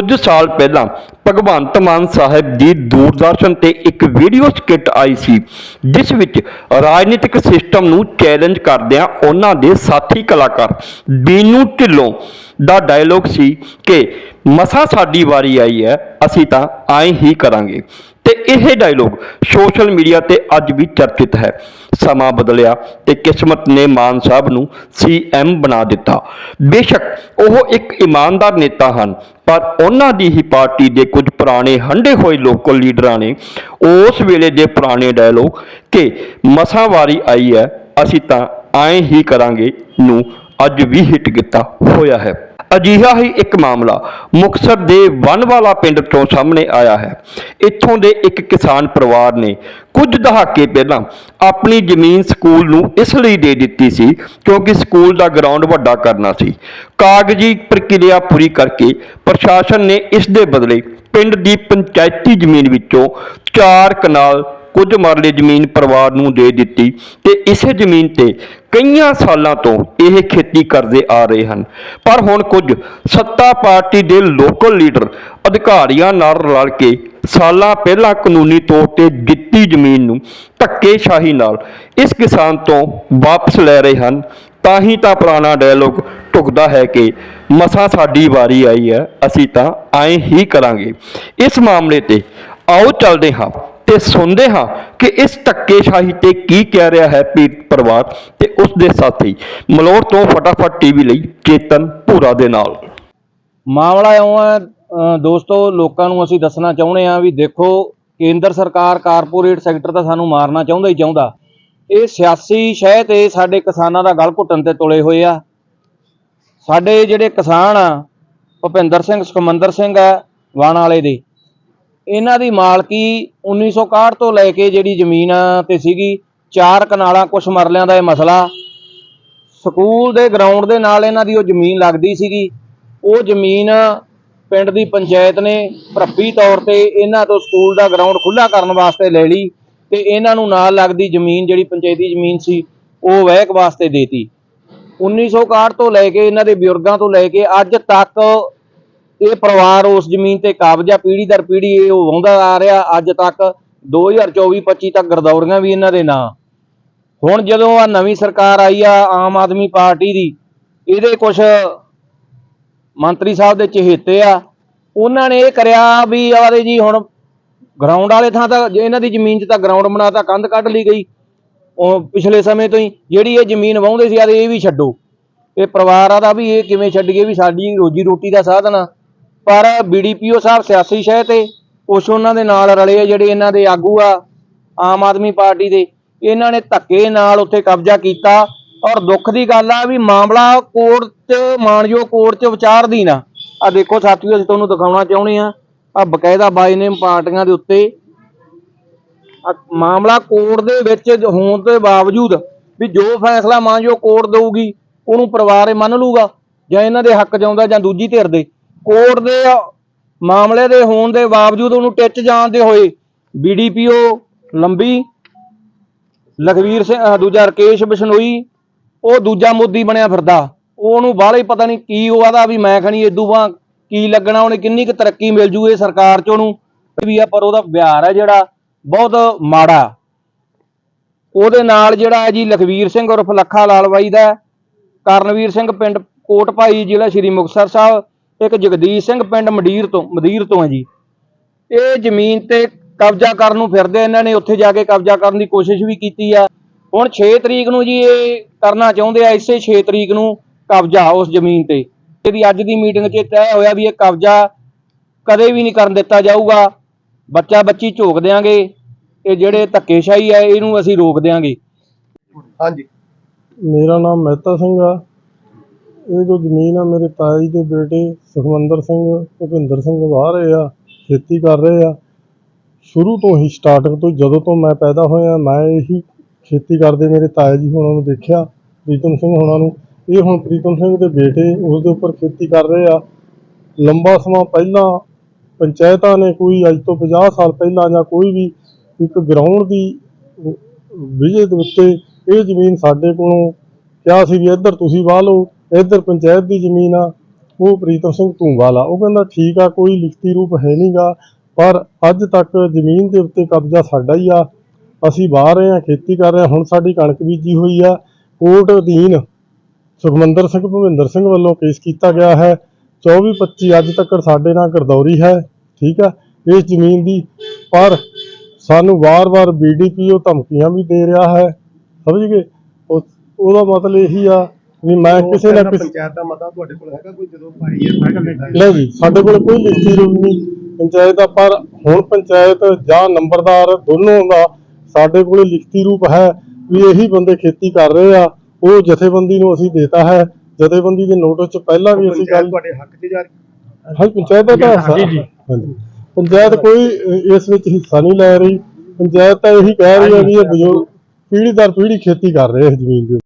ਕੁਝ ਸਾਲ ਪਹਿਲਾਂ ਭਗਵੰਤ ਮਾਨ ਸਾਹਿਬ ਦੀ ਦੂਰਦਰਸ਼ਨ ਤੇ ਇੱਕ ਵੀਡੀਓ ਸਕਿੱਟ ਆਈ ਸੀ, ਜਿਸ ਵਿੱਚ ਰਾਜਨੀਤਿਕ ਸਿਸਟਮ ਨੂੰ ਚੈਲੰਜ ਕਰਦਿਆਂ ਉਹਨਾਂ ਦੇ ਸਾਥੀ ਕਲਾਕਾਰ ਬੀਨੂ ਢਿੱਲੋਂ ਦਾ ਡਾਇਲੋਗ ਸੀ ਕਿ ਮਸਾ ਸਾਡੀ ਵਾਰੀ ਆਈ ਹੈ, ਅਸੀਂ ਤਾਂ ਐਂ ਹੀ ਕਰਾਂਗੇ। ਤੇ ਇਹ ਡਾਇਲੋਗ ਸੋਸ਼ਲ ਮੀਡੀਆ ਤੇ ਅੱਜ ਵੀ ਚਰਚਿਤ ਹੈ। ਸਮਾਂ ਬਦਲਿਆ ਤੇ ਕਿਸਮਤ ਨੇ ਮਾਨ ਸਾਹਿਬ ਨੂੰ ਸੀਐਮ ਬਣਾ ਦਿੱਤਾ। ਬੇਸ਼ੱਕ ਉਹ ਇੱਕ ਇਮਾਨਦਾਰ ਨੇਤਾ ਹਨ, ਪਰ ਉਹਨਾਂ ਦੀ ਹੀ ਪਾਰਟੀ ਦੇ ਕੁਝ ਪੁਰਾਣੇ ਹੰਡੇ ਹੋਏ ਲੋਕਲ ਲੀਡਰਾਂ ਨੇ ਉਸ ਵੇਲੇ ਦੇ ਪੁਰਾਣੇ ਡਾਇਲੋਗ ਕਿ ਮਸਾਂ ਵਾਰੀ ਆਈ ਹੈ, ਅਸੀਂ ਤਾਂ ਐਂ ਹੀ ਕਰਾਂਗੇ ਨੂੰ ਅੱਜ ਵੀ ਹਿੱਟ ਕੀਤਾ ਹੋਇਆ ਹੈ। ਅਜਿਹਾ ਹੀ ਇੱਕ ਮਾਮਲਾ ਮੁਕਤਸਰ ਦੇ ਵਨਵਾਲਾ ਪਿੰਡ ਤੋਂ ਸਾਹਮਣੇ ਆਇਆ ਹੈ। ਇੱਥੋਂ ਦੇ ਇੱਕ ਕਿਸਾਨ ਪਰਿਵਾਰ ਨੇ ਕੁਝ ਦਹਾਕੇ ਪਹਿਲਾਂ ਆਪਣੀ ਜ਼ਮੀਨ ਸਕੂਲ ਨੂੰ ਇਸ ਲਈ ਦੇ ਦਿੱਤੀ ਸੀ ਕਿਉਂਕਿ ਸਕੂਲ ਦਾ ਗਰਾਊਂਡ ਵੱਡਾ ਕਰਨਾ ਸੀ। ਕਾਗਜ਼ੀ ਪ੍ਰਕਿਰਿਆ ਪੂਰੀ ਕਰਕੇ ਪ੍ਰਸ਼ਾਸਨ ਨੇ ਇਸ ਦੇ ਬਦਲੇ ਪਿੰਡ ਦੀ ਪੰਚਾਇਤੀ ਜ਼ਮੀਨ ਵਿੱਚੋਂ 4 ਕਨਾਲ ਕੁਝ ਮਰਲੇ ਜ਼ਮੀਨ ਪਰਿਵਾਰ ਨੂੰ ਦੇ ਦਿੱਤੀ ਤੇ ਇਸੇ ਜ਼ਮੀਨ ਤੇ ਕਈਆਂ ਸਾਲਾਂ ਤੋਂ ਇਹ ਖੇਤੀ ਕਰਦੇ ਆ ਰਹੇ ਹਨ। ਪਰ ਹੁਣ ਕੁਝ ਸੱਤਾ ਪਾਰਟੀ ਦੇ ਲੋਕਲ ਲੀਡਰ ਅਧਿਕਾਰੀਆਂ ਨਾਲ ਰਲ ਕੇ ਸਾਲਾਂ ਪਹਿਲਾਂ ਕਾਨੂੰਨੀ ਤੌਰ ਤੇ ਦਿੱਤੀ ਜ਼ਮੀਨ ਨੂੰ ਧੱਕੇਸ਼ਾਹੀ ਨਾਲ ਇਸ ਕਿਸਾਨ ਤੋਂ ਵਾਪਸ ਲੈ ਰਹੇ ਹਨ। ਤਾਂ ਹੀ ਤਾਂ ਪੁਰਾਣਾ ਡਾਇਲੋਗ ਢੁਕਦਾ ਹੈ ਕਿ ਮਸਾ ਸਾਡੀ ਵਾਰੀ ਆਈ ਹੈ, ਅਸੀਂ ਤਾਂ ਐਂ ਹੀ ਕਰਾਂਗੇ। ਇਸ ਮਾਮਲੇ ਤੇ ਆਓ ਚੱਲਦੇ ਹਾਂ। ਤੇ ਸੁਣਦੇ ਹਾਂ ਕਿ ਇਸ ਧੱਕੇਸ਼ਾਹੀ ਤੇ ਕੀ ਕਹਿ ਰਿਹਾ ਹੈ ਪੀੜਤ ਪਰਿਵਾਰ ਤੇ ਉਸ ਦੇ ਸਾਥੀ। ਮਲੋਰ ਤੋਂ ਫਟਾਫਟ ਟੀਵੀ ਲਈ ਚੇਤਨ ਭੂਰਾ ਦੇ ਨਾਲ। ਮਾਮਲਾ ਇਉਂ ਹੈ ਦੋਸਤੋ, ਲੋਕਾਂ ਨੂੰ ਅਸੀਂ ਦੱਸਣਾ ਚਾਹੁੰਦੇ ਹਾਂ ਵੀ ਦੇਖੋ, ਕੇਂਦਰ ਸਰਕਾਰ ਕਾਰਪੋਰੇਟ ਸੈਕਟਰ ਤਾਂ ਸਾਨੂੰ ਮਾਰਨਾ ਚਾਹੁੰਦਾ ਹੀ ਚਾਹੁੰਦਾ। ਇਹ ਸਿਆਸੀ ਸ਼ਹਿ ਤੇ ਸਾਡੇ ਕਿਸਾਨਾਂ ਦਾ ਗਲ ਘੁੱਟਣ ਤੇ ਤੁਲੇ ਹੋਏ ਆ। ਸਾਡੇ ਜਿਹੜੇ ਕਿਸਾਨ ਆ, ਭੁਪਿੰਦਰ ਸਿੰਘ, ਸੁਖਮੰਦਰ ਸਿੰਘ ਆ ਵਾਣ ਵਾਲੇ ਦੇ। ਇਹਨਾਂ ਦੀ ਮਾਲਕੀ 1961 ਤੋਂ ਲੈ ਕੇ ਜਿਹੜੀ ਜ਼ਮੀਨ ਤੇ ਸੀਗੀ, ਚਾਰ ਕਨਾਲਾਂ ਕੁਛ ਮਰਲਿਆਂ ਦਾ ਇਹ ਮਸਲਾ। ਸਕੂਲ ਦੇ ਗਰਾਊਂਡ ਦੇ ਨਾਲ ਇਹਨਾਂ ਦੀ ਉਹ ਜ਼ਮੀਨ ਲੱਗਦੀ ਸੀਗੀ। ਉਹ ਜ਼ਮੀਨ ਪਿੰਡ ਦੀ ਪੰਚਾਇਤ ਨੇ ਭਰਪੀ ਤੌਰ ਤੇ ਇਹਨਾਂ ਤੋਂ ਸਕੂਲ ਦਾ ਗਰਾਊਂਡ ਖੁੱਲਾ ਕਰਨ ਵਾਸਤੇ ਲੈ ਲਈ ਤੇ ਇਹਨਾਂ ਨੂੰ ਨਾਲ ਲੱਗਦੀ ਜ਼ਮੀਨ ਜਿਹੜੀ ਪੰਚਾਇਤੀ ਜ਼ਮੀਨ ਸੀ, ਉਹ ਵਹਿਕ ਵਾਸਤੇ ਦੇਤੀ। 1961 ਤੋਂ ਲੈ ਕੇ ਇਹਨਾਂ ਦੇ ਬਜ਼ੁਰਗਾਂ ਤੋਂ ਲੈ ਕੇ ਅੱਜ ਤੱਕ ਇਹ ਪਰਿਵਾਰ ਉਸ ਜ਼ਮੀਨ ਤੇ ਕਾਬਜ਼ਾ ਪੀੜ੍ਹੀ ਦਰ ਪੀੜੀ ਇਹ ਉਹ ਵਾਹੁੰਦਾ ਆ ਰਿਹਾ, ਅੱਜ ਤੱਕ 2024-25 ਤੱਕ ਗਰਦੌਰੀਆਂ ਵੀ ਇਹਨਾਂ ਦੇ ਨਾਂ। ਹੁਣ ਜਦੋਂ ਆ ਨਵੀਂ ਸਰਕਾਰ ਆਈ ਆ, ਆਮ ਆਦਮੀ ਪਾਰਟੀ ਦੀ, ਇਹਦੇ ਕੁਝ ਮੰਤਰੀ ਸਾਹਿਬ ਦੇ ਚਹੇਤੇ ਆ, ਉਹਨਾਂ ਨੇ ਇਹ ਕਰਿਆ ਵੀ ਆਦੇ ਜੀ ਹੁਣ ਗਰਾਊਂਡ ਵਾਲੇ ਥਾਂ ਤਾਂ ਜੇ ਇਹਨਾਂ ਦੀ ਜ਼ਮੀਨ 'ਚ ਤਾਂ ਗਰਾਊਂਡ ਬਣਾਤਾ ਕੰਧ ਕੱਢ ਲਈ ਗਈ। ਉਹ ਪਿਛਲੇ ਸਮੇਂ ਤੋਂ ਹੀ ਜਿਹੜੀ ਇਹ ਜ਼ਮੀਨ ਵਾਹੁੰਦੇ ਸੀ ਆਦੇ ਇਹ ਵੀ ਛੱਡੋ। ਇਹ ਪਰਿਵਾਰ ਆਦਾ ਵੀ ਇਹ ਕਿਵੇਂ ਛੱਡੀਏ ਵੀ ਸਾਡੀ ਰੋਜੀ ਰੋਟੀ ਦਾ ਸਾਧਨ ਆ। ਪਰ ਬੀਡੀਪੀਓ ਸਾਹਿਬ ਸਿਆਸੀ ਸ਼ਹਿ ਤੇ, ਕੁਛ ਉਹਨਾਂ ਦੇ ਨਾਲ ਰਲੇ ਆ ਜਿਹੜੇ ਇਹਨਾਂ ਦੇ ਆਗੂ ਆ, ਆਮ ਆਦਮੀ ਪਾਰਟੀ ਦੇ। ਇਹਨਾਂ ਨੇ ਧੱਕੇ ਨਾਲ ਉੱਥੇ ਕਬਜ਼ਾ ਕੀਤਾ ਔਰ ਦੁੱਖ ਦੀ ਗੱਲ ਆ ਵੀ ਮਾਮਲਾ ਕੋਰਟ 'ਚ ਮਾਨਯੋਗ ਕੋਰਟ 'ਚ ਵਿਚਾਰਦੀ ਨਾ ਆ ਦੇਖੋ ਸਾਥੀਓ, ਅਸੀਂ ਤੁਹਾਨੂੰ ਦਿਖਾਉਣਾ ਚਾਹੁੰਦੇ ਆ ਆ ਬਕਾਇਦਾ ਬਾਈਨੇਮ ਪਾਰਟੀਆਂ ਦੇ ਉੱਤੇ। ਮਾਮਲਾ ਕੋਰਟ ਦੇ ਵਿੱਚ ਹੋਣ ਦੇ ਬਾਵਜੂਦ ਵੀ ਜੋ ਫੈਸਲਾ ਮਾਨਯੋਗ ਕੋਰਟ ਦੇਊਗੀ, ਉਹਨੂੰ ਪਰਿਵਾਰ ਮੰਨ ਲੂਗਾ ਜਾਂ ਇਹਨਾਂ ਦੇ ਹੱਕ ਜਾਉਂਦਾ ਜਾਂ ਦੂਜੀ ਧਿਰ ਦੇ। ਕੋਰਟ ਦੇ ਮਾਮਲੇ ਦੇ ਹੋਣ ਦੇ ਬਾਵਜੂਦ ਉਹਨੂੰ ਟਿੱਚ ਜਾਣਦੇ ਹੋਏ ਬੀਡੀਪੀਓ ਲੰਬੀ, ਲਖਵੀਰ ਸਿੰਘ, ਅਹ ਦੂਜਾ ਰਕੇਸ਼ ਬਿਸ਼ਨੋਈ, ਉਹ ਦੂਜਾ ਮੋਦੀ ਬਣਿਆ ਫਿਰਦਾ। ਉਹਨੂੰ ਬਾਹਲਾ ਪਤਾ ਨਹੀਂ ਕੀ ਉਹ ਵੀ ਮੈਂ ਖਣੀ ਇਦੂ ਬਾਂ ਕੀ ਲੱਗਣਾ, ਉਹਨੇ ਕਿੰਨੀ ਕੁ ਤਰੱਕੀ ਮਿਲ ਜੂ ਇਹ ਸਰਕਾਰ ਚ ਉਹਨੂੰ, ਵੀ ਆ ਪਰ ਉਹਦਾ ਵਿਹਾਰ ਹੈ ਜਿਹੜਾ ਬਹੁਤ ਮਾੜਾ। ਉਹਦੇ ਨਾਲ ਜਿਹੜਾ ਹੈ ਜੀ ਲਖਵੀਰ ਸਿੰਘ ਉਰਫ ਲੱਖਾ ਲਾਲਵਾਈ ਦਾ, ਕਰਨਵੀਰ ਸਿੰਘ ਪਿੰਡ ਕੋਟ ਭਾਈ ਜ਼ਿਲ੍ਹਾ ਸ਼੍ਰੀ ਮੁਕਤਸਰ ਸਾਹਿਬ ਇੱਕ ਜਗਦੀਸ਼ ਸਿੰਘ ਪਿੰਡ ਮਡੀਰ ਤੋਂ, ਮਦੀਰ ਤੋਂ ਹੈ ਜੀ। ਇਹ ਜ਼ਮੀਨ ਤੇ ਕਬਜ਼ਾ ਕਰਨ ਨੂੰ ਫਿਰਦੇ ਇਹਨਾਂ ਨੇ ਉੱਥੇ ਜਾ ਕੇ ਕਬਜ਼ਾ ਕਰਨ ਦੀ ਕੋਸ਼ਿਸ਼ ਵੀ ਕੀਤੀ ਆ। ਹੁਣ 6 ਤਰੀਕ ਨੂੰ ਜੀ ਇਹ ਕਰਨਾ ਚਾਹੁੰਦੇ ਆ, ਇਸੇ 6 ਤਰੀਕ ਨੂੰ ਕਬਜ਼ਾ ਉਸ ਜ਼ਮੀਨ ਤੇ। ਇਹਦੀ ਅੱਜ ਦੀ ਮੀਟਿੰਗ 'ਚ ਤੈਅ ਹੋਇਆ ਵੀ ਇਹ ਕਬਜ਼ਾ ਕਦੇ ਵੀ ਨਹੀਂ ਕਰਨ ਦਿੱਤਾ ਜਾਊਗਾ। ਬੱਚਾ ਬੱਚੀ ਝੋਕ ਦਿਆਂਗੇ, ਇਹ ਜਿਹੜੇ ਧੱਕੇਸ਼ਾਹੀ ਹੈ ਇਹਨੂੰ ਅਸੀਂ ਰੋਕ ਦਿਆਂਗੇ। ਹਾਂਜੀ। ਮੇਰਾ ਨਾਮ ਮਹਿਤਾ ਸਿੰਘ ਆ। ਇਹ ਜੋ ਜ਼ਮੀਨ ਆ ਮੇਰੇ ਤਾਇਆ ਜੀ ਦੇ ਬੇਟੇ ਸੁਖਵੰਦਰ ਸਿੰਘ, ਭੁਪਿੰਦਰ ਸਿੰਘ ਵਾਹ ਰਹੇ ਆ, ਖੇਤੀ ਕਰ ਰਹੇ ਆ। ਸ਼ੁਰੂ ਤੋਂ ਹੀ ਸਟਾਰਟਿੰਗ ਤੋਂ ਜਦੋਂ ਤੋਂ ਮੈਂ ਪੈਦਾ ਹੋਇਆ, ਮੈਂ ਇਹੀ ਖੇਤੀ ਕਰਦੇ ਮੇਰੇ ਤਾਇਆ ਜੀ ਹੁਣਾਂ ਨੂੰ ਦੇਖਿਆ, ਪ੍ਰੀਤਮ ਸਿੰਘ ਹੁਣਾਂ ਨੂੰ। ਇਹ ਹੁਣ ਪ੍ਰੀਤਮ ਸਿੰਘ ਦੇ ਬੇਟੇ ਉਸ ਦੇ ਉੱਪਰ ਖੇਤੀ ਕਰ ਰਹੇ ਆ। ਲੰਬਾ ਸਮਾਂ ਪਹਿਲਾਂ ਪੰਚਾਇਤਾਂ ਨੇ ਕੋਈ, ਅੱਜ ਤੋਂ 50 ਸਾਲ ਪਹਿਲਾਂ ਜਾਂ ਕੋਈ ਵੀ ਇੱਕ ਗਰਾਊਂਡ ਦੀ ਵਿਜੇ ਦੇ ਉੱਤੇ ਇਹ ਜ਼ਮੀਨ ਸਾਡੇ ਕੋਲੋਂ ਕਿਹਾ ਸੀ ਵੀ ਇੱਧਰ ਤੁਸੀਂ ਵਾਹ ਲਓ। ਇੱਧਰ ਪੰਚਾਇਤ ਦੀ ਜ਼ਮੀਨ ਆ, ਉਹ ਪ੍ਰੀਤਮ ਸਿੰਘ ਧੂੰਵਾਲਾ, ਉਹ ਕਹਿੰਦਾ ਠੀਕ ਆ, ਕੋਈ ਲਿਖਤੀ ਰੂਪ ਹੈ ਨਹੀਂਗਾ ਪਰ ਅੱਜ ਤੱਕ ਜ਼ਮੀਨ ਦੇ ਉੱਤੇ ਕਬਜ਼ਾ ਸਾਡਾ ਹੀ ਆ, ਅਸੀਂ ਬਾਹਰ ਰਹੇ ਹਾਂ ਖੇਤੀ ਕਰ ਰਹੇ ਹਾਂ ਹੁਣ ਸਾਡੀ ਕਣਕ ਬੀਜੀ ਹੋਈ ਆ, ਕੋਰਟ ਅਧੀਨ ਸੁਖਮੰਦਰ ਸਿੰਘ, ਭੁਪਿੰਦਰ ਸਿੰਘ ਵੱਲੋਂ ਕੇਸ ਕੀਤਾ ਗਿਆ ਹੈ 24 25 ਅੱਜ ਤੱਕ ਸਾਡੇ ਨਾਲ ਗਰਦੌਰੀ ਹੈ, ਠੀਕ ਆ, ਇਸ ਜ਼ਮੀਨ ਦੀ, ਪਰ ਸਾਨੂੰ ਵਾਰ-ਵਾਰ ਬੀਡੀਪੀਓ ਧਮਕੀਆਂ ਵੀ ਦੇ ਰਿਹਾ ਹੈ, ਸਮਝ ਗਏ? ਉਹ- ਉਹਦਾ ਮਤਲਬ ਇਹੀ ਆ ਵੀ ਮੈਂ ਕਿਸੇ ਨਾ ਕਿਸੇ ਪੰਚਾਇਤ ਦਾ ਮਤਾ ਤੁਹਾਡੇ ਕੋਲ ਹੈਗਾ ਕੋਈ ਜਦੋਂ ਭਾਈ ਹੈ ਲੈਂਦਾ ਨਹੀਂ ਜੀ ਸਾਡੇ ਕੋਲ ਕੋਈ ਲਿਖਤੀ ਰੂਪ ਨਹੀਂ। ਪੰਚਾਇਤ ਦਾ ਪਰ ਹੁਣ ਪੰਚਾਇਤ ਜਾਂ ਨੰਬਰਦਾਰ ਦੋਨੋਂ ਦਾ ਸਾਡੇ ਕੋਲ ਲਿਖਤੀ ਰੂਪ ਹੈ ਵੀ ਇਹੀ ਬੰਦੇ ਖੇਤੀ ਕਰ ਰਹੇ ਆ। ਉਹ ਜਥੇਬੰਦੀ ਨੂੰ ਅਸੀਂ ਦੇਤਾ ਹੈ। ਜਥੇਬੰਦੀ ਦੇ ਨੋਟਿਸ ਚ ਪਹਿਲਾਂ ਵੀ ਅਸੀਂ ਗੱਲ ਤੁਹਾਡੇ ਹੱਕ 'ਚ ਜਾ ਹਾਂ। ਪੰਚਾਇਤ ਦਾ ਤਾਂ ਹਾਂਜੀ ਜੀ ਹਾਂਜੀ। ਪੰਚਾਇਤ ਕੋਈ ਇਸ ਵਿੱਚ ਹਿੱਸਾ ਨਹੀਂ ਲੈ ਰਹੀ। ਪੰਚਾਇਤ ਤਾਂ ਇਹੀ ਕਹਿ ਰਹੀ ਹੈ ਵੀ ਇਹ ਬਜ਼ੁਰਗ ਪੀੜ੍ਹੀ ਦਰ ਪੀੜ੍ਹੀ ਖੇਤੀ ਕਰ ਰਹੇ ਇਸ ਜ਼ਮੀਨ ਦੇ।